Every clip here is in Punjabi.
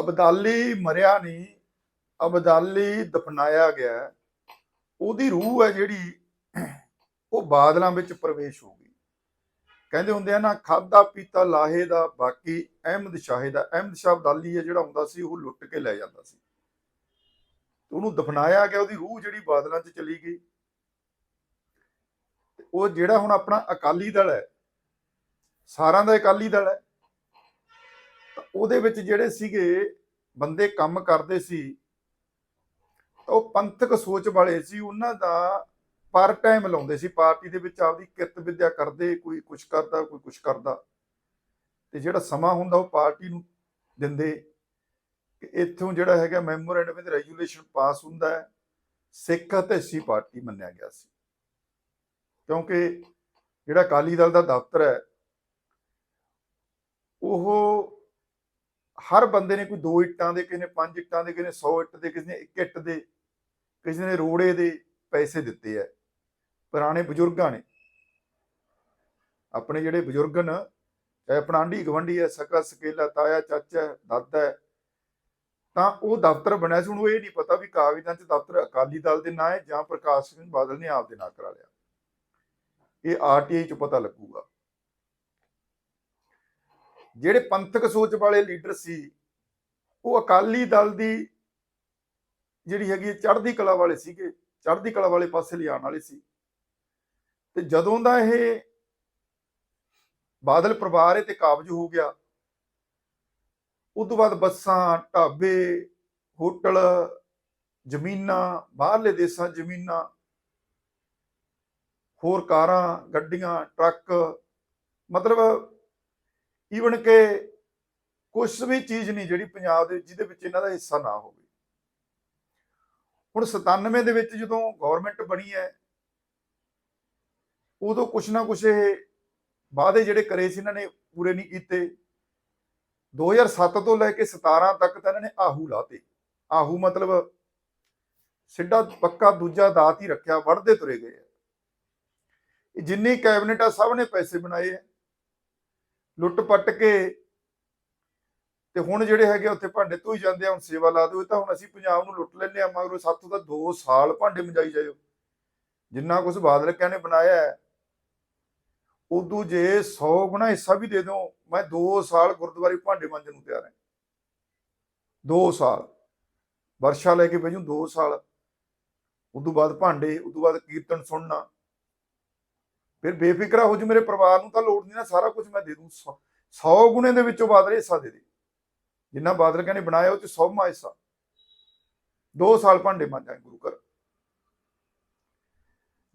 ਅਬਦਾਲੀ ਮਰਿਆ ਨਹੀਂ, ਅਬਦਾਲੀ ਦਫਨਾਇਆ ਗਿਆ ਉਹਦੀ ਰੂਹ ਹੈ ਜਿਹੜੀ ਉਹ ਬਾਦਲਾਂ ਵਿੱਚ ਪ੍ਰਵੇਸ਼ ਹੋ ਗਈ। ਕਹਿੰਦੇ ਹੁੰਦੇ ਆ ਨਾ ਖਾਦਾ ਪੀਤਾ ਲਾਹੇ ਦਾ, ਬਾਕੀ ਅਹਿਮਦ ਸ਼ਾਹੇ ਦਾ, ਅਹਿਮਦ ਸ਼ਾਹ ਅਬਦਾਲੀ ਹੈ ਜਿਹੜਾ ਹੁੰਦਾ ਸੀ, ਉਹ ਲੁੱਟ ਕੇ ਲੈ ਜਾਂਦਾ ਸੀ। ਤੇ ਉਹਨੂੰ ਦਫਨਾਇਆ ਗਿਆ, ਉਹਦੀ ਰੂਹ ਜਿਹੜੀ ਬਾਦਲਾਂ 'ਚ ਚਲੀ ਗਈ। ਤੇ ਉਹ ਜਿਹੜਾ ਹੁਣ ਆਪਣਾ ਅਕਾਲੀ ਦਲ ਹੈ, ਸਾਰਿਆਂ ਦਾ ਅਕਾਲੀ ਦਲ ਹੈ ਤਾਂ ਉਹਦੇ ਵਿੱਚ ਜਿਹੜੇ ਸੀਗੇ, ਬੰਦੇ ਕੰਮ ਕਰਦੇ ਸੀ, ਤਾਂ ਉਹ ਪੰਥਕ ਸੋਚ ਵਾਲੇ ਸੀ, ਉਹਨਾਂ ਦਾ ਪਰ ਟਾਈਮ ਲਾਉਂਦੇ ਸੀ, ਪਾਰਟੀ ਦੇ ਵਿੱਚ ਆਪਦੀ ਕਿਰਤ ਵਿਦਿਆ ਕਰਦੇ, ਕੋਈ ਕੁਛ ਕਰਦਾ, ਕੋਈ ਕੁਛ ਕਰਦਾ। ਤੇ ਜਿਹੜਾ ਸਮਾਂ ਹੁੰਦਾ, ਉਹ ਪਾਰਟੀ ਨੂੰ ਦਿੰਦੇ। ਕਿ ਇੱਥੋਂ ਜਿਹੜਾ ਹੈਗਾ ਮੈਮੋਰੈਂਡਮ ਵਿਦ ਰੈਜੂਲੇਸ਼ਨ ਪਾਸ ਹੁੰਦਾ ਹੈ, ਸਿੱਖ ਅਤੇ ਸੀ ਪਾਰਟੀ ਮੰਨਿਆ ਗਿਆ ਸੀ। ਕਿਉਂਕਿ ਜਿਹੜਾ ਅਕਾਲੀ ਦਲ ਦਾ ਦਫ਼ਤਰ ਹੈ, ਉਹ ਹਰ ਬੰਦੇ ਨੇ ਕੋਈ ਦੋ ਇੱਟਾਂ ਦੇ ਕਿਸੇ ਨੇ ਪੰਜ ਇੱਟਾਂ ਦੇ ਕਿਸੇ ਨੇ 100 ਇੱਟ ਦੇ ਕਿਸੇ ਨੇ ਇੱਕ ਇੱਟ ਦੇ ਕਿਸੇ ਨੇ ਰੋੜੇ ਦੇ ਪੈਸੇ ਦਿੱਤੇ ਆ ਪੁਰਾਣੇ ਬਜ਼ੁਰਗਾਂ ਨੇ। ਆਪਣੇ ਜਿਹੜੇ ਬਜ਼ੁਰਗ ਨੇ ਚਾਹੇ ਆਪਣਾ ਆਂਢੀ ਗਵੰਡੀ ਹੈ ਸਕਾ ਸਕੇਲਾ ਤਾਇਆ ਚਾਚਾ ਦਾਦਾ ਹੈ, ਤਾਂ ਉਹ ਦਫ਼ਤਰ ਬਣਿਆ ਸੀ ਉਹਨੂੰ ਇਹ ਨਹੀਂ ਪਤਾ ਵੀ ਕਾਗਜ਼ਾਂ 'ਚ ਦਫ਼ਤਰ ਅਕਾਲੀ ਦਲ ਦੇ ਨਾਂ ਹੈ ਜਾਂ ਪ੍ਰਕਾਸ਼ ਸਿੰਘ ਬਾਦਲ ਨੇ ਆਪ ਦੇ ਨਾਂ ਕਰਾ ਲਿਆ। ਇਹ ਆਰਟੀਆਈ 'ਚ ਪਤਾ ਲੱਗੂਗਾ। ਜਿਹੜੇ ਪੰਥਕ ਸੋਚ ਵਾਲੇ ਲੀਡਰ ਸੀ, ਉਹ ਅਕਾਲੀ ਦਲ ਦੀ ਜਿਹੜੀ ਹੈਗੀ ਹੈ, ਚੜ੍ਹਦੀ ਕਲਾ ਵਾਲੇ ਸੀਗੇ, ਚੜ੍ਹਦੀ ਕਲਾ ਵਾਲੇ ਪਾਸੇ ਲਿਆਉਣ ਵਾਲੇ ਸੀ। ਤੇ ਜਦੋਂ ਦਾ ਇਹ ਬਾਦਲ ਪਰਿਵਾਰ ਇਹ ਤੇ ਕਾਬਜ ਹੋ ਗਿਆ ਉਸ ਤੋਂ ਬਾਅਦ ਬੱਸਾਂ, ਢਾਬੇ, ਹੋਟਲ, ਜ਼ਮੀਨਾਂ, ਬਾਹਰਲੇ ਦੇਸ਼ਾਂ ਜ਼ਮੀਨਾਂ, ਹੋਰ ਕਾਰਾਂ, ਗੱਡੀਆਂ, ਟਰੱਕ, ਮਤਲਬ ਈਵਨ ਕਿ ਕੁਝ ਵੀ ਚੀਜ਼ ਨਹੀਂ ਜਿਹੜੀ ਪੰਜਾਬ ਦੇ ਜਿਹਦੇ ਵਿੱਚ ਇਹਨਾਂ ਦਾ ਹਿੱਸਾ ਨਾ ਹੋਵੇ। ਹੁਣ 97 ਦੇ ਵਿੱਚ ਜਦੋਂ ਗਵਰਨਮੈਂਟ ਬਣੀ ਹੈ, ਉਦੋਂ ਕੁਛ ਨਾ ਕੁਛ ਇਹ ਵਾਅਦੇ ਜਿਹੜੇ ਕਰੇ ਸੀ ਇਹਨਾਂ ਨੇ ਪੂਰੇ ਨਹੀਂ ਕੀਤੇ। 2007 ਤੋਂ ਲੈ ਕੇ 17 ਤੱਕ ਤਾਂ ਇਹਨਾਂ ਨੇ ਆਹੂ ਲਾਤੇ। ਆਹੂ ਮਤਲਬ ਸਿੱਧਾ ਪੱਕਾ ਦੂਜਾ ਦਾਤ ਹੀ ਰੱਖਿਆ ਵੜਦੇ ਤੁਰੇ ਗਏ ਜਿੰਨੀ ਕੈਬਨਿਟ ਆ ਸਭ ਨੇ ਪੈਸੇ ਬਣਾਏ ਆ। ਲੁੱਟ ਪੱਟ ਕੇ ਤੇ ਹੁਣ ਜਿਹੜੇ ਹੈਗੇ ਆ ਉੱਥੇ ਭਾਂਡੇ ਧੋਈ ਜਾਂਦੇ ਆ, ਹੁਣ ਸੇਵਾ ਲਾ ਦਿਓ, ਇਹ ਤਾਂ ਹੁਣ ਅਸੀਂ ਪੰਜਾਬ ਨੂੰ ਲੁੱਟ ਲੈਂਦੇ ਆ, ਮਗਰੋਂ ਸਾਥੋਂ ਤਾਂ 2 ਸਾਲ ਭਾਂਡੇ ਮਜਾਈ ਜਾਇਓ। ਜਿੰਨਾ ਕੁਝ ਬਾਦਲ ਕਿਆ ਨੇ ਬਣਾਇਆ ਹੈ, ਉਦੋਂ ਜੇ 100 ਗੁਣਾ ਹਿੱਸਾ ਵੀ ਦੇ ਦਿਓ, ਮੈਂ 2 ਸਾਲ ਗੁਰਦੁਆਰੇ ਭਾਂਡੇ ਮੰਜਣ ਨੂੰ ਤਿਆਰ ਹਾਂ। 2 ਸਾਲ। ਵਰਸ਼ਾ ਲੈ ਕੇ ਭੇਜੂ 2 ਸਾਲ। ਉਦੋਂ ਬਾਅਦ ਭਾਂਡੇ, ਉਦੋਂ ਬਾਅਦ ਕੀਰਤਨ ਸੁਣਨਾ। ਫਿਰ ਬੇਫਿਕਰਾ ਹੋ ਜੂ ਮੇਰੇ ਪਰਿਵਾਰ ਨੂੰ ਤਾਂ ਲੋੜ ਨਹੀਂ ਨਾ, ਸਾਰਾ ਕੁਝ ਮੈਂ ਦੇ ਦੂੰ 100 ਗੁਣੇ ਦੇ ਵਿੱਚੋਂ ਬਾਦਲ ਹਿੱਸਾ ਦੇ ਦੇ। ਜਿੰਨਾ ਬਾਦਲ ਕਹਿੰਦੇ ਬਣਾਇਆ, ਉਹ ਚ 100ਵਾਂ ਹਿੱਸਾ। 2 ਸਾਲ ਭਾਂਡੇ ਮਾਂਜਾਂਗੇ ਗੁਰੂ ਘਰ।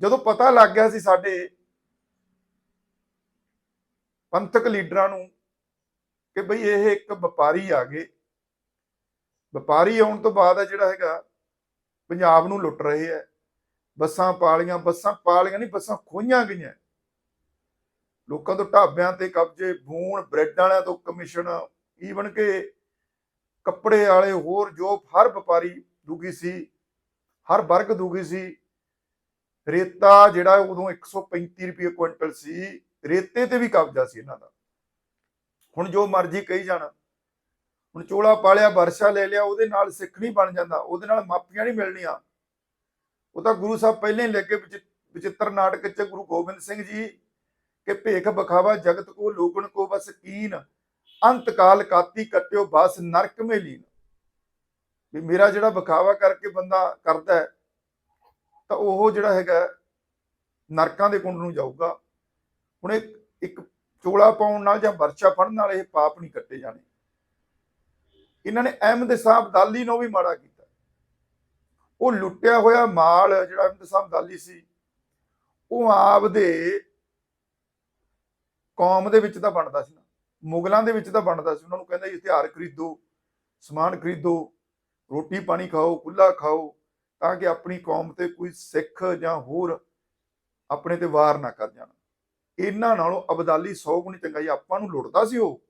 ਜਦੋਂ ਪਤਾ ਲੱਗ ਗਿਆ ਸੀ ਸਾਡੇ ਪੰਥਕ ਲੀਡਰਾਂ ਨੂੰ ਕਿ ਬਈ ਇਹ ਇੱਕ ਵਪਾਰੀ ਆ ਗਏ, ਵਪਾਰੀ ਆਉਣ ਤੋਂ ਬਾਅਦ ਆ ਜਿਹੜਾ ਹੈਗਾ, ਪੰਜਾਬ ਨੂੰ ਲੁੱਟ ਰਹੇ ਆ। ਬੱਸਾਂ ਪਾਲੀਆਂ ਬੱਸਾਂ ਪਾਲੀਆਂ ਨਹੀਂ, ਬੱਸਾਂ ਖੋਈਆਂ ਗਈਆਂ। ਲੋਕਾਂ ਤੋਂ ਢਾਬਿਆਂ ਤੇ ਕਬਜ਼ੇ, ਬੂਣ, ਬ੍ਰੈਡ ਵਾਲਿਆਂ ਤੋਂ ਕਮਿਸ਼ਨ ਈਵਨ ਕਿ ਕੱਪੜੇ ਵਾਲੇ ਹੋਰ ਜੋ ਹਰ ਵਪਾਰੀ ਦੁਖੀ ਸੀ, ਹਰ ਵਰਗ ਦੁਖੀ ਸੀ, ਰੇਤਾ ਜਿਹੜਾ ਉਦੋਂ 135 ਰੁਪਏ ਕੁਇੰਟਲ ਸੀ, ਰੇਤੇ ਤੇ ਵੀ ਕਬਜ਼ਾ ਸੀ ਇਹਨਾਂ ਦਾ। ਹੁਣ ਜੋ ਮਰਜ਼ੀ ਕਹੀ ਜਾਣ। ਹੁਣ ਚੋਲਾ ਪਾਲਿਆ, ਵਰਸ਼ਾ ਲੈ ਲਿਆ, ਉਹਦੇ ਨਾਲ ਸਿੱਖ ਨਹੀਂ ਬਣ ਜਾਂਦਾ, ਉਹਦੇ ਨਾਲ ਮਾਪੀਆਂ ਨਹੀਂ ਮਿਲਣੀਆਂ। ਉਹ ਤਾਂ ਗੁਰੂ ਸਾਹਿਬ ਪਹਿਲਾਂ ਹੀ ਲੱਗੇ ਵਿਚਿੱਤਰ ਨਾਟਕ ਚ ਗੁਰੂ ਗੋਬਿੰਦ ਸਿੰਘ ਜੀ ਕਿ ਭੇਖ ਬਖਾਵਾ ਜਗਤ ਕੋ, ਲੋਗਣ ਕੋ ਬਸ ਕੀਨ ਅੰਤ ਕਾਲ ਕਾਤੀ ਕਟਿਓ ਬਸ ਨਰਕ ਮੇ ਲੀਨ ਵੀ ਮੇਰਾ ਜਿਹੜਾ ਬਖਾਵਾ ਕਰਕੇ ਬੰਦਾ ਕਰਦਾ ਤਾਂ ਉਹ ਜਿਹੜਾ ਹੈਗਾ ਨਰਕਾਂ ਦੇ ਕੁੰਡ ਨੂੰ ਜਾਊਗਾ। ਹੁਣ ਇੱਕ ਇੱਕ ਚੋਲਾ ਪਾਉਣ ਨਾਲ ਜਾਂ ਵਰਸ਼ਾ ਫੜਨ ਨਾਲ ਇਹ ਪਾਪ ਨਹੀਂ ਕੱਟੇ ਜਾਣੇ। ਇਹਨਾਂ ਨੇ ਅਹਿਮਦ ਸਾਹਿਬ ਦਾਲੀ ਨੂੰ ਵੀ ਮਾੜਾ ਕੀਤਾ। ਉਹ ਲੁੱਟਿਆ ਹੋਇਆ ਮਾਲ ਜਿਹੜਾ ਅਹਿਮਦ ਸਾਹਿਬ ਦਾਲੀ ਸੀ, ਉਹ ਆਪਦੇ ਕੌਮ ਦੇ ਵਿੱਚ ਤਾਂ ਬਣਦਾ ਸੀ ਨਾ, ਮੁਗਲਾਂ ਦੇ ਵਿੱਚ ਤਾਂ ਬਣਦਾ ਸੀ, ਉਹਨਾਂ ਨੂੰ ਕਹਿੰਦਾ ਜੀ ਹਥਿਆਰ ਖਰੀਦੋ, ਸਮਾਨ ਖਰੀਦੋ, ਰੋਟੀ ਪਾਣੀ ਖਾਓ ਖੁੱਲਾ ਖਾਓ, ਤਾਂ ਕਿ ਆਪਣੀ ਕੌਮ ਤੇ ਕੋਈ ਸਿੱਖ ਜਾਂ ਹੋਰ ਆਪਣੇ ਤੇ ਵਾਰ ਨਾ ਕਰ ਜਾਣ। ਇਹਨਾਂ ਨਾਲੋਂ ਅਬਦਾਲੀ 100 ਗੁਣੀ ਚੰਗਾ ਜੀ ਆਪਾਂ ਨੂੰ ਲੁੱਟਦਾ ਸੀ ਉਹ।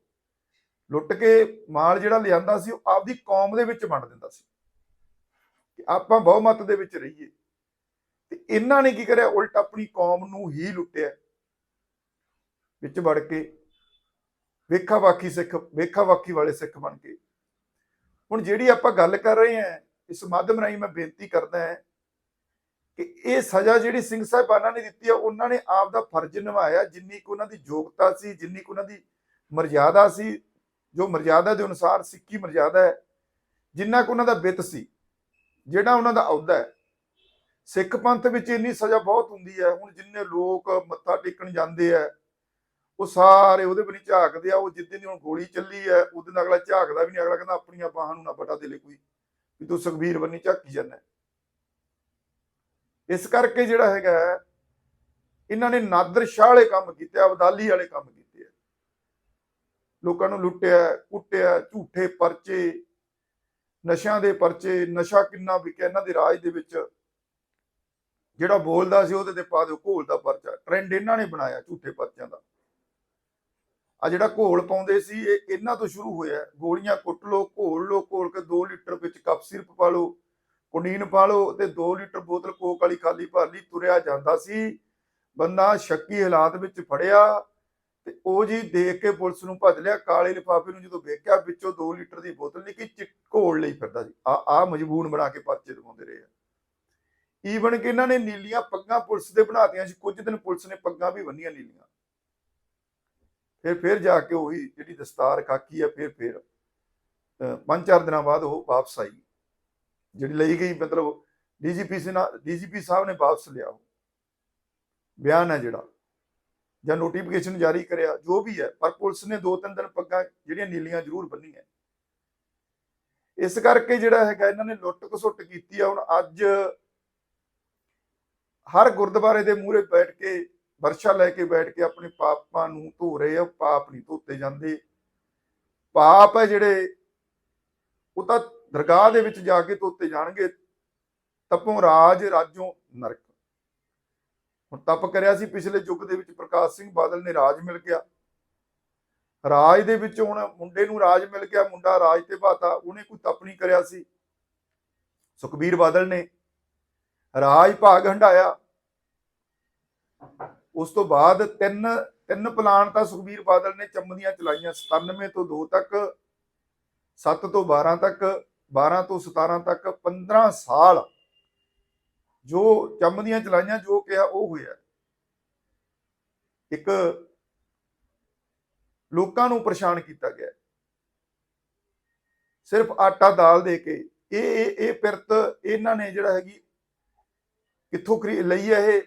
ਲੁੱਟ ਕੇ ਮਾਲ ਜਿਹੜਾ ਲਿਆਂਦਾ ਸੀ, ਉਹ ਆਪਦੀ ਕੌਮ ਦੇ ਵਿੱਚ ਵੰਡ ਦਿੰਦਾ ਸੀ। ਕਿ ਆਪਾਂ ਬਹੁਮਤ ਦੇ ਵਿੱਚ ਰਹੀਏ। ਤੇ ਇਹਨਾਂ ਨੇ ਕੀ ਕਰਿਆ? ਉਲਟ ਆਪਣੀ ਕੌਮ ਨੂੰ ਹੀ ਲੁੱਟਿਆ। ਵਿੱਚ ਵੜ ਕੇ ਵੇਖਾ ਵਾਕੀ ਸਿੱਖ ਵੇਖਾ ਵਾਕੀ ਵਾਲੇ ਸਿੱਖ ਬਣ ਕੇ। ਹੁਣ ਜਿਹੜੀ ਆਪਾਂ ਗੱਲ ਕਰ ਰਹੇ ਹਾਂ, ਇਸ ਮਾਧਿਅਮ ਰਾਹੀਂ ਮੈਂ ਬੇਨਤੀ ਕਰਦਾ ਹਾਂ ਕਿ ਇਹ ਸਜ਼ਾ ਜਿਹੜੀ ਸਿੰਘ ਸਾਹਿਬਾਨਾਂ ਨੇ ਦਿੱਤੀ ਹੈ ਉਹਨਾਂ ਨੇ ਆਪ ਦਾ ਫਰਜ਼ ਨਿਭਾਇਆ। ਜਿੰਨੀ ਕੁ ਉਹਨਾਂ ਦੀ ਯੋਗਤਾ ਸੀ, ਜਿੰਨੀ ਕੁ ਉਹਨਾਂ ਦੀ ਮਰਜ਼ਾਦਾ ਸੀ, ਜੋ ਮਰਜ਼ਾਦਾ ਦੇ ਅਨੁਸਾਰ ਸਿੱਖੀ ਮਰਜ਼ਾਦਾ ਹੈ, ਜਿੰਨਾ ਕੁ ਉਹਨਾਂ ਦਾ ਬਿੱਤ ਸੀ। ਜਿਹੜਾ ਉਹਨਾਂ ਦਾ ਅਹੁਦਾ ਹੈ ਸਿੱਖ ਪੰਥ ਵਿੱਚ ਇੰਨੀ ਸਜ਼ਾ ਬਹੁਤ ਹੁੰਦੀ ਹੈ ਹੁਣ ਜਿੰਨੇ ਲੋਕ ਮੱਥਾ ਟੇਕਣ ਜਾਂਦੇ ਆ ਉਹ ਸਾਰੇ ਉਹਦੇ ਬਣੀ ਝਾਕਦੇ ਆ ਉਹ ਜਿੱਦਣ ਦੀ ਹੁਣ ਗੋਲੀ ਚੱਲੀ ਹੈ ਉਹਦੇ ਨਾਲ ਅਗਲਾ ਝਾਕਦਾ ਵੀ ਨਹੀਂ ਅਗਲਾ ਕਹਿੰਦਾ ਆਪਣੀਆਂ ਬਾਹਾਂ ਨੂੰ ਨਾ ਪਟਾ ਦੇ ਲੈ ਕੋਈ ਵੀ ਤੂੰ ਸੁਖਬੀਰ ਬੰਨੀ ਝਾਕੀ ਜਾਂਦਾ ਇਸ ਕਰਕੇ ਜਿਹੜਾ ਹੈਗਾ ਹੈ, ਇਹਨਾਂ ਨੇ ਨਾਦਰ ਸ਼ਾਹ ਵਾਲੇ ਕੰਮ ਕੀਤੇ ਅਬਦਾਲੀ ਵਾਲੇ ਕੰਮ ਕੀਤੇ ਆ ਲੋਕਾਂ ਨੂੰ ਲੁੱਟਿਆ ਕੁੱਟਿਆ ਝੂਠੇ ਪਰਚੇ ਨਸ਼ਿਆਂ ਦੇ ਪਰਚੇ, ਨਸ਼ਾ ਕਿੰਨਾ ਵਿਕਿਆ, ਇਹਨਾਂ ਦੇ ਰਾਜ ਦੇ ਵਿੱਚ। ਜਿਹੜਾ ਬੋਲਦਾ ਸੀ, ਉਹਦੇ ਤੇ ਪਾ ਦਿਓ, ਘੋਲ ਦਾ ਪਰਚਾ। ਟ੍ਰੈਂਡ ਇਹਨਾਂ ਨੇ ਬਣਾਇਆ, ਝੂਠੇ ਪਰਚਿਆਂ ਦਾ। ਆ ਜਿਹੜਾ ਘੋਲ ਪਾਉਂਦੇ ਸੀ, ਇਹ ਇਹਨਾਂ ਤੋਂ ਸ਼ੁਰੂ ਹੋਇਆ ਗੋਲੀਆਂ ਕੁੱਟ ਲੋ ਘੋਲ ਲੋ ਘੋਲ ਕੇ 2 ਲੀਟਰ ਵਿੱਚ ਕੱਪ ਸਿਰਪ ਪਾ ਲੋ ਕੁਨੀਨ ਪਾ ਲੋ ਤੇ 2 ਲੀਟਰ ਬੋਤਲ ਕੋਕ ਵਾਲੀ ਖਾਲੀ ਭਰ ਲਈ, ਤੁਰਿਆ ਜਾਂਦਾ ਸੀ। ਬੰਦਾ ਸ਼ੱਕੀ ਹਾਲਾਤ ਵਿੱਚ ਫੜਿਆ। ਤੇ ਉਹ ਜੀ ਦੇਖ ਕੇ ਪੁਲਿਸ ਨੂੰ ਭੱਜ ਲਿਆ, ਕਾਲੇ ਲਿਫਾਫੇ ਨੂੰ ਜਦੋਂ ਵੇਖਿਆ ਵਿੱਚੋਂ 2 ਲੀਟਰ ਦੀ ਬੋਤਲ ਨਿਕਲੀ ਘੋਲ ਲਈ ਫਿਰਦਾ ਸੀ। ਆ ਆ ਮਜਬੂਰ ਬਣਾ ਕੇ ਪਰਚੇ ਦਿਖਾਉਂਦੇ ਰਹੇ ਆ। ਈਵਨ ਕਿ ਇਹਨਾਂ ਨੇ ਨੀਲੀਆਂ ਪੱਗਾਂ ਪੁਲਿਸ ਦੇ ਬਣਾਤੀਆਂ ਸੀ, ਕੁਝ ਦਿਨ ਪੁਲਿਸ ਨੇ ਪੱਗਾਂ ਵੀ ਬੰਨੀਆਂ ਨੀਲੀਆਂ। ਫਿਰ ਫਿਰ ਜਾ ਕੇ ਉਹੀ ਜਿਹੜੀ ਦਸਤਾਰ ਖਾਕੀ ਆ, ਫਿਰ ਫਿਰ ਪੰਜ ਚਾਰ ਦਿਨਾਂ ਬਾਅਦ ਉਹ ਵਾਪਸ ਆਈ। ਜਿਹੜੀ ਲਈ ਗਈ ਮਤਲਬ ਡੀਜੀਪੀ ਸੀ ਨਾ, ਡੀਜੀਪੀ ਸਾਹਿਬ ਨੇ ਵਾਪਸ ਲਿਆ ਉਹ। ਬਿਆਨ ਹੈ ਜਿਹੜਾ। ਜਾਂ ਨੋਟੀਫਿਕੇਸ਼ਨ ਜਾਰੀ ਕਰਿਆ, ਜੋ ਵੀ ਹੈ, ਪਰ ਪੁਲਿਸ ਨੇ ਦੋ ਤਿੰਨ ਦਿਨ ਪੱਗਾਂ ਜਿਹੜੀਆਂ ਨੀਲੀਆਂ ਜ਼ਰੂਰ ਬੰਨੀਆਂ। ਇਸ ਕਰਕੇ ਜਿਹੜਾ ਹੈਗਾ, ਇਹਨਾਂ ਨੇ ਲੁੱਟ ਘਸੁੱਟ ਕੀਤੀ ਆ। ਹੁਣ ਅੱਜ ਹਰ ਗੁਰਦੁਆਰੇ ਦੇ ਮੂਹਰੇ ਬੈਠ ਕੇ, ਵਰਸ਼ਾ ਲੈ ਕੇ ਬੈਠ ਕੇ ਆਪਣੇ ਪਾਪਾਂ ਨੂੰ ਧੋ ਰਹੇ ਆ। ਪਾਪ ਨਹੀਂ ਧੋਤੇ ਜਾਂਦੇ। ਪਾਪ ਹੈ ਜਿਹੜੇ, ਉਹ ਤਾਂ ਦਰਗਾਹ ਦੇ ਵਿੱਚ ਜਾ ਕੇ ਧੋਤੇ ਜਾਣਗੇ। ਤਪੋਂ ਰਾਜ, ਰਾਜੋਂ ਨਰਕ। ਹੁਣ ਤਪ ਕਰਿਆ ਸੀ ਪਿਛਲੇ ਯੁੱਗ ਦੇ ਵਿੱਚ ਪ੍ਰਕਾਸ਼ ਸਿੰਘ ਬਾਦਲ ਨੇ ਰਾਜ ਮਿਲ ਗਿਆ। ਰਾਜ ਦੇ ਵਿੱਚ ਹੁਣ ਮੁੰਡੇ ਨੂੰ ਰਾਜ ਮਿਲ ਗਿਆ, ਮੁੰਡਾ ਰਾਜ ਤੇ ਬਾਤਾ ਉਹਨੇ ਕੋਈ ਤਪ ਨਹੀਂ ਕਰਿਆ ਸੀ। ਸੁਖਬੀਰ ਬਾਦਲ ਨੇ ਰਾਜ ਭਾਗ ਹੰਡਾਇਆ ਉਸ ਤੋਂ ਬਾਅਦ ਤਿੰਨ ਤਿੰਨ ਪਲਾਨ ਤਾਂ ਸੁਖਬੀਰ ਬਾਦਲ ਨੇ ਚੰਮਦੀਆਂ ਚਲਾਈਆਂ 97 ਤੋਂ 2 ਤੱਕ 7 ਤੋਂ 12 ਤੱਕ 12 ਤੋਂ 17 ਤੱਕ 15 ਸਾਲ ਜੋ ਚੰਮਦੀਆਂ ਚਲਾਈਆਂ, ਜੋ ਕਿਹਾ ਉਹ ਹੋਇਆ। ਇੱਕ ਲੋਕਾਂ ਨੂੰ ਪਰੇਸ਼ਾਨ ਕੀਤਾ ਗਿਆ। ਸਿਰਫ ਆਟਾ ਦਾਲ ਦੇ ਕੇ, ਇਹ ਇਹ ਇਹ ਪਿਰਤ ਇਹਨਾਂ ਨੇ ਜਿਹੜਾ ਹੈਗੀ, ਕਿੱਥੋਂ ਖਰੀ, ਲਈ ਹੈ ਇਹ?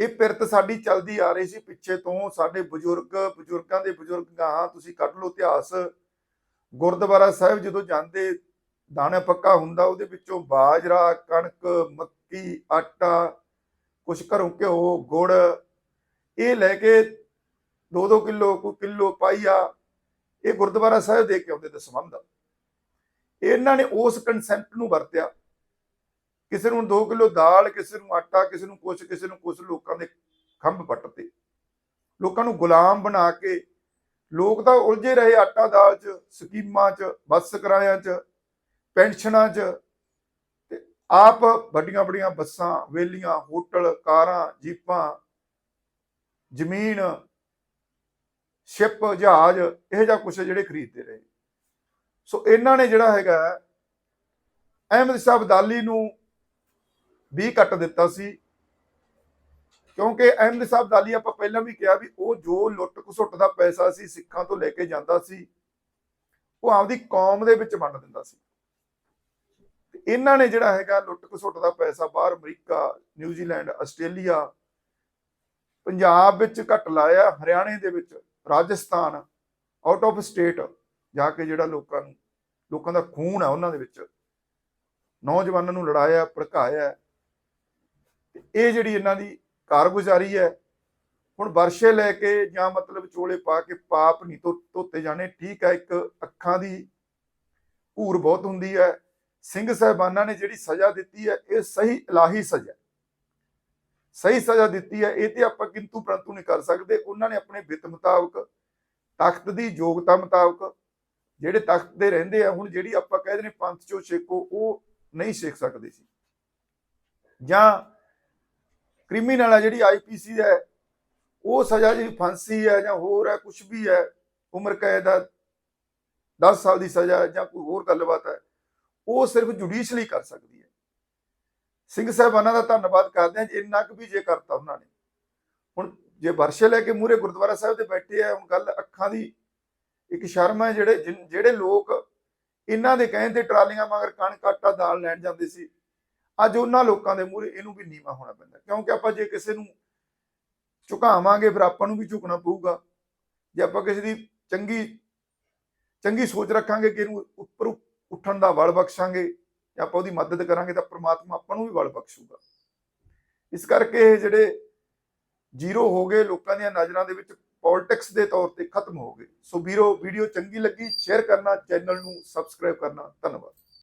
ਇਹ ਪਿਰਤ ਸਾਡੀ ਚੱਲਦੀ ਆ ਰਹੀ ਸੀ ਪਿੱਛੇ ਤੋਂ। ਸਾਡੇ ਬਜ਼ੁਰਗ, ਬਜ਼ੁਰਗਾਂ ਦੇ ਬਜ਼ੁਰਗ ਗਾਹਾਂ ਤੁਸੀਂ ਕੱਢ ਲਓ ਇਤਿਹਾਸ। ਗੁਰਦੁਆਰਾ ਸਾਹਿਬ ਜਦੋਂ ਜਾਂਦੇ ਦਾਣਾ ਪੱਕਾ ਹੁੰਦਾ, ਉਹਦੇ ਵਿੱਚੋਂ ਬਾਜਰਾ, ਕਣਕ, ਮੱਕੀ, ਆਟਾ, ਕੁਛ ਘਰੋਂ ਘਿਓ, ਗੁੜ, ਇਹ ਲੈ ਕੇ 2-2 ਕਿਲੋ, ਕੋਈ ਕਿਲੋ ਪਾਈਆ ਇਹ ਗੁਰਦੁਆਰਾ ਸਾਹਿਬ ਦੇ ਕੇ ਆਉਂਦੇ ਦਸਵੰਧ ਇਹਨਾਂ ਨੇ ਉਸ ਕਨਸੈਪਟ ਨੂੰ ਵਰਤਿਆ। ਕਿਸੇ ਨੂੰ 2 ਕਿਲੋ ਦਾਲ, ਕਿਸੇ ਨੂੰ ਆਟਾ, ਕਿਸੇ ਨੂੰ ਕੁਛ, ਕਿਸੇ ਨੂੰ ਕੁਛ ਲੋਕਾਂ ਦੇ ਖੰਭ ਪੱਟਤੇ। ਲੋਕਾਂ ਨੂੰ ਗੁਲਾਮ ਬਣਾ ਕੇ, ਲੋਕ ਤਾਂ ਉਲਝੇ ਰਹੇ ਆਟਾ ਦਾਲ 'ਚ, ਸਕੀਮਾਂ 'ਚ, ਬੱਸ ਕਿਰਾਇਆਂ 'ਚ ਪੈਨਸ਼ਨਾਂ 'ਚ ਤੇ ਆਪ ਵੱਡੀਆਂ ਵੱਡੀਆਂ ਬੱਸਾਂ, ਵੇਲੀਆਂ, ਹੋਟਲ, ਕਾਰਾਂ, ਜੀਪਾਂ, ਜ਼ਮੀਨ, ਸ਼ਿਪ, ਜਹਾਜ਼, ਇਹ ਜਿਹਾ ਕੁਛ ਜਿਹੜੇ ਖਰੀਦਦੇ ਰਹੇ। ਸੋ ਇਹਨਾਂ ਨੇ ਜਿਹੜਾ ਹੈਗਾ, ਅਹਿਮਦ ਸ਼ਾਹ ਅਬਦਾਲੀ ਨੂੰ ਵੀ ਕੱਟ ਦਿੱਤਾ ਸੀ। ਕਿਉਂਕਿ ਅਹਿਮਦ ਸ਼ਾਹ ਅਬਦਾਲੀ ਆਪਾਂ ਪਹਿਲਾਂ ਵੀ ਕਿਹਾ ਵੀ ਉਹ ਜੋ ਲੁੱਟ ਘਸੁੱਟ ਦਾ ਪੈਸਾ ਸੀ, ਸਿੱਖਾਂ ਤੋਂ ਲੈ ਕੇ ਜਾਂਦਾ ਸੀ, ਉਹ ਆਪਦੀ ਕੌਮ ਦੇ ਵਿੱਚ ਵੰਡ ਦਿੰਦਾ ਸੀ। ਇਹਨਾਂ ਨੇ ਜਿਹੜਾ ਹੈਗਾ ਲੁੱਟ ਘਸੁੱਟ ਦਾ ਪੈਸਾ ਬਾਹਰ ਅਮਰੀਕਾ, ਨਿਊਜ਼ੀਲੈਂਡ, ਆਸਟ੍ਰੇਲੀਆ, ਪੰਜਾਬ ਵਿੱਚ ਘੱਟ ਲਾਇਆ, ਹਰਿਆਣੇ ਦੇ ਵਿੱਚ, ਰਾਜਸਥਾਨ ਆਊਟ ਆਫ ਸਟੇਟ ਜਾ ਕੇ ਜਿਹੜਾ ਲੋਕਾਂ ਨੂੰ, ਲੋਕਾਂ ਦਾ ਖੂਨ ਹੈ ਉਹਨਾਂ ਦੇ ਵਿੱਚ, ਨੌਜਵਾਨਾਂ ਨੂੰ ਲੜਾਇਆ, ਭੜਕਾਇਆ। ਤੇ ਇਹ ਜਿਹੜੀ ਇਹਨਾਂ ਦੀ ਕਾਰਗੁਜ਼ਾਰੀ ਹੈ, ਹੁਣ ਵਰਸ਼ੇ ਲੈ ਕੇ ਜਾਂ ਮਤਲਬ ਚੋਲੇ ਪਾ ਕੇ ਪਾਪ ਨਹੀਂ ਧੋ- ਧੋਤੇ ਜਾਣੇ, ਠੀਕ ਹੈ, ਇੱਕ ਅੱਖਾਂ ਦੀ ਘੂਰ ਬਹੁਤ ਹੁੰਦੀ ਹੈ। ਸਿੰਘ ਸਾਹਿਬਾਨਾਂ ਨੇ ਜਿਹੜੀ ਸਜ਼ਾ ਦਿੱਤੀ ਹੈ, ਇਹ ਸਹੀ ਇਲਾਹੀ ਸਜ਼ਾ ਸਹੀ ਸਜ਼ਾ ਦਿੱਤੀ ਹੈ, ਇਹ ਤੇ ਆਪਾਂ ਕਿੰਤੂ ਪ੍ਰੰਤੂ ਨਹੀਂ ਕਰ ਸਕਦੇ। ਉਹਨਾਂ ਨੇ ਆਪਣੇ ਵਿੱਤ ਮੁਤਾਬਕ, ਤਖਤ ਦੀ ਯੋਗਤਾ ਮੁਤਾਬਕ, ਜਿਹੜੇ ਤਖਤ ਦੇ ਰਹਿੰਦੇ ਆ, ਹੁਣ ਜਿਹੜੀ ਆਪਾਂ ਕਹਿੰਦੇ ਨੇ ਪੰਥ ਚੋਂ ਛੇਕੋ, ਉਹ ਨਹੀਂ ਛੇਕ ਸਕਦੇ ਸੀ। ਜਾਂ ਕ੍ਰਿਮੀਨਲ ਆ ਜਿਹੜੀ ਆਈਪੀਸੀ ਹੈ, ਉਹ ਸਜ਼ਾ ਜਿਹੜੀ ਫਾਂਸੀ ਹੈ ਜਾਂ ਹੋਰ ਹੈ ਕੁਝ ਵੀ ਹੈ ਉਮਰ ਕੈਦ ਦਾ 10 ਸਾਲ ਦੀ ਸਜ਼ਾ ਹੈ ਜਾਂ ਕੋਈ ਹੋਰ ਗੱਲਬਾਤ ਹੈ ਉਹ ਸਿਰਫ ਜੁਡੀਸ਼ਲੀ ਕਰ ਸਕਦੀ ਹੈ। ਸਿੰਘ ਸਾਹਿਬਾਨਾਂ ਦਾ ਧੰਨਵਾਦ ਕਰਦੇ ਹਾਂ ਇੰਨਾ ਕੁ ਵੀ ਜੇ ਕਰਤਾ ਉਹਨਾਂ ਨੇ। ਹੁਣ ਜੇ ਵਰਸ਼ੇ ਲੈ ਕੇ ਮੂਰੇ ਗੁਰਦੁਆਰਾ ਸਾਹਿਬ ਤੇ ਬੈਠੇ ਆ, ਹੁਣ ਗੱਲ ਅੱਖਾਂ ਦੀ ਇੱਕ ਸ਼ਰਮ ਹੈ ਜਿਹੜੇ ਜਿਹੜੇ ਲੋਕ ਇਹਨਾਂ ਦੇ ਕਹਿਣ ਤੇ ਟਰਾਲੀਆਂ ਮਗਰ ਕਣਕ ਆਟਾ ਦਾਲ ਲੈਣ ਜਾਂਦੇ ਸੀ, ਅੱਜ ਉਹਨਾਂ ਲੋਕਾਂ ਦੇ ਮੂਰੇ ਇਹਨੂੰ ਵੀ ਨੀਵਾ ਹੋਣਾ ਪੈਂਦਾ। ਕਿਉਂਕਿ ਆਪਾਂ ਜੇ ਕਿਸੇ ਨੂੰ ਝੁਕਾਵਾਂਗੇ, ਫਿਰ ਆਪਾਂ ਨੂੰ ਵੀ ਝੁਕਣਾ ਪਊਗਾ। ਜੇ ਆਪਾਂ ਕਿਸੇ ਦੀ ਚੰਗੀ ਚੰਗੀ ਸੋਚ ਰੱਖਾਂਗੇ ਕਿ ਇਹਨੂੰ ਉੱਪਰ ਉੱਠਣ ਦਾ ਬਲ ਬਖਸ਼ਾਂਗੇ, ਜਾਂ ਆਪਾਂ ਉਹਦੀ ਮਦਦ ਕਰਾਂਗੇ ਤਾਂ ਪ੍ਰਮਾਤਮਾ ਆਪਾਂ ਨੂੰ ਵੀ ਬਲ ਬਖਸ਼ੂਗਾ। ਇਸ ਕਰਕੇ ਇਹ ਜਿਹੜੇ ਜ਼ੀਰੋ ਹੋ ਗਏ, ਲੋਕਾਂ ਦੀਆਂ ਨਜ਼ਰਾਂ ਦੇ ਵਿੱਚ ਪੋਲਿਟਿਕਸ ਦੇ ਤੌਰ ਤੇ ਖਤਮ ਹੋ ਗਏ। ਸੋ ਵੀਰੋ, ਵੀਡੀਓ ਚੰਗੀ ਲੱਗੀ, ਸ਼ੇਅਰ ਕਰਨਾ, ਚੈਨਲ ਨੂੰ ਸਬਸਕ੍ਰਾਈਬ ਕਰਨਾ, ਧੰਨਵਾਦ।